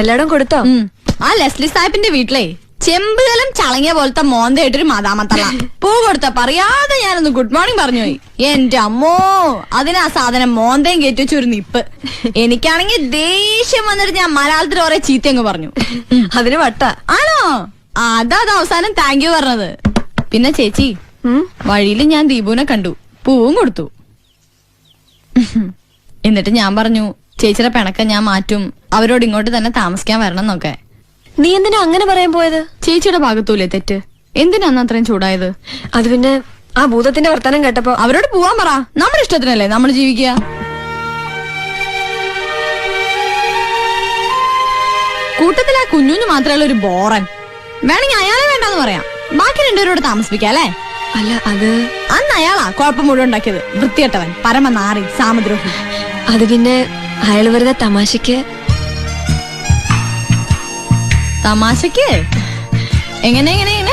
എല്ലായിടും കൊടുത്തോ? ആ ലെസ്ലി സാഹിബിന്റെ വീട്ടിലെ ചെമ്പുകലം ചളങ്ങിയ പോലത്തെ മോന്തയായിട്ടൊരു മതാമത്തള്ള. പൂ കൊടുത്ത? പറയാതെ ഞാനൊന്ന് ഗുഡ് മോർണിംഗ് പറഞ്ഞു പോയി. എന്റെ അമ്മോ അതിനാ സാധനം മോന്തയും കയറ്റി വെച്ചൊരു നിപ്പ്. എനിക്കാണെങ്കിൽ ദേഷ്യം വന്നിട്ട് ഞാൻ മലയാളത്തിൽ കുറെ ചീത്തയങ്ങ് പറഞ്ഞു. അതിന് വട്ട. ആണോ? അതാത് അവസാനം താങ്ക് യു പറഞ്ഞത്. പിന്നെ ചേച്ചി വഴിയിൽ ഞാൻ ദീപുവിനെ കണ്ടു. പൂവും കൊടുത്തു. എന്നിട്ട് ഞാൻ പറഞ്ഞു ചേച്ചിയുടെ പിണക്കം ഞാൻ മാറ്റും. അവരോട് ഇങ്ങോട്ട് തന്നെ താമസിക്കാൻ വരണം എന്നൊക്കെ നീ എന്തിനാ അങ്ങനെ പറയാൻ പോയത്? ചേച്ചിയുടെ ഭാഗത്തൂലേ തെറ്റ്? എന്തിനാന്ന് അത്രയും ചൂടായത്? അത് പിന്നെ ആ ഭൂതത്തിന്റെ വർത്തമാനം കേട്ടപ്പോ അവരോട് പോവാൻ പറ. നമ്മുടെ ഇഷ്ടത്തിനല്ലേ നമ്മൾ ജീവിക്കുക? കൂട്ടത്തിലെ കുഞ്ഞുഞ്ഞു മാത്രമല്ല ഒരു ബോറൻ. വേണമെങ്കിൽ അയാളെ വേണ്ടെന്ന് പറയാം. ബാക്കി രണ്ടുപേരോട് താമസിപ്പിക്കാം അല്ലേ? അല്ല അത് അന്ന് കുഴപ്പം മുഴുവൻ ഉണ്ടാക്കിയത് വൃത്തികെട്ടവൻ പരമനാറി സാമദ്രോഹി. അത് പിന്നെ അയാൾ വെറുതെ തമാശക്ക് തമാശക്ക് എങ്ങനെ എങ്ങനെ